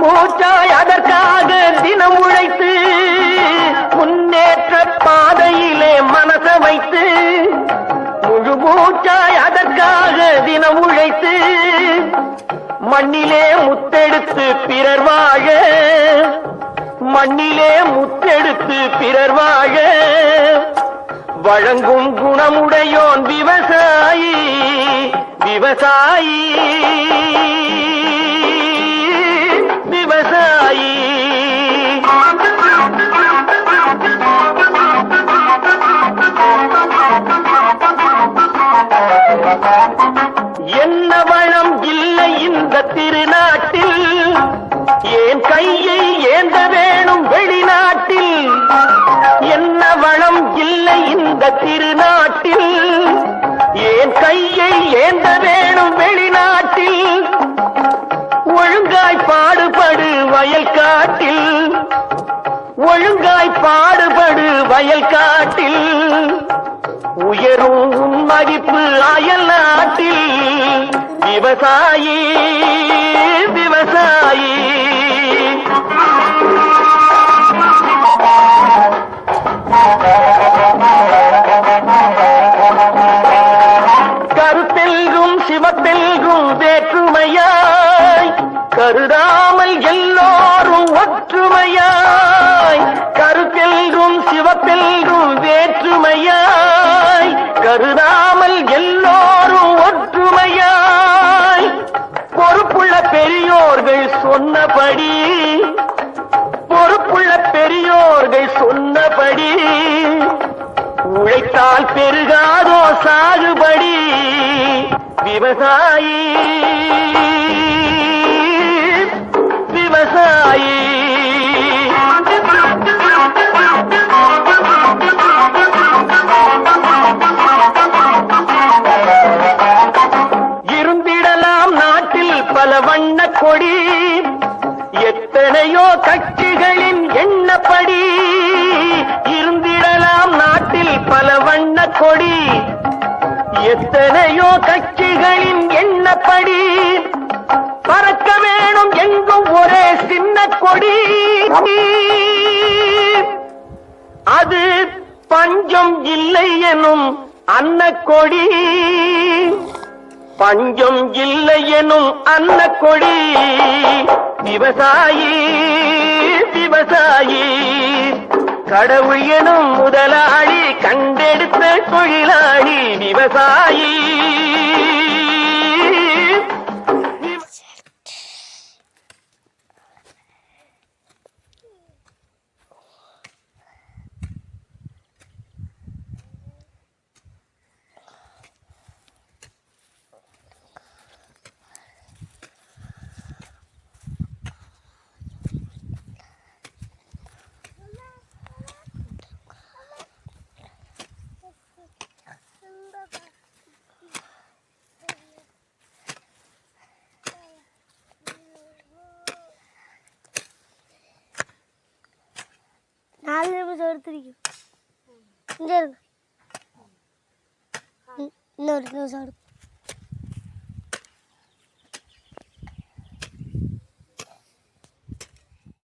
மூச்சாய் அதற்காக தினம் உழைத்து முன்னேற்ற பாதையிலே மனச வைத்து முழு மூச்சாய் அதற்காக தினம் உழைத்து மண்ணிலே முத்தெடுத்து பிறர் வாழ மண்ணிலே முத்தெடுத்து பிறர் வாழ வழங்கும் குணமுடையோன் விவசாயி விவசாயி. என்ன வளம் இல்லை இந்த திருநாட்டில். ஏன் கையை ஏந்த வேணும் வெளிநாட்டில்? என்ன வளம் இல்லை இந்த திருநாட்டில்? ஏன் கையை ஏந்த வேணும் வெளிநாட்டில்? ஒழுங்காய் பாடுபடு வயல் காட்டில். ஒழுங்காய் பாடுபடு வயல் காட்டில். உயரும் மதிப்பு அயல் நாட்டில். விவசாயி விவசாயி. கருத்தெல்கும் சிவத்தெல்கும் வேற்றுமையாய் கருதாமல் எல்லோரும் ஒற்றுமையாய் சொன்னபடி பொறுப்புள்ள பெரியோர்கள் சொன்னபடி உழைத்தால் பெருகாதோ சாகுபடி விவசாயி. எத்தனையோ கட்சிகளின் எண்ணப்படி பறக்க வேணும் எங்கும் ஒரே சின்ன கொடி. அது பஞ்சம் இல்லை எனும் அன்ன கொடி. பஞ்சம் இல்லை எனும் அன்ன கொடி. விவசாயி விவசாயி. கடவுள் எனும் முதலாளி கண்டெடுத்த தொழிலாளி விவசாயி. എടുത്തിരിക്കും. ഇന്നൊരു ദിവസം എടുക്കും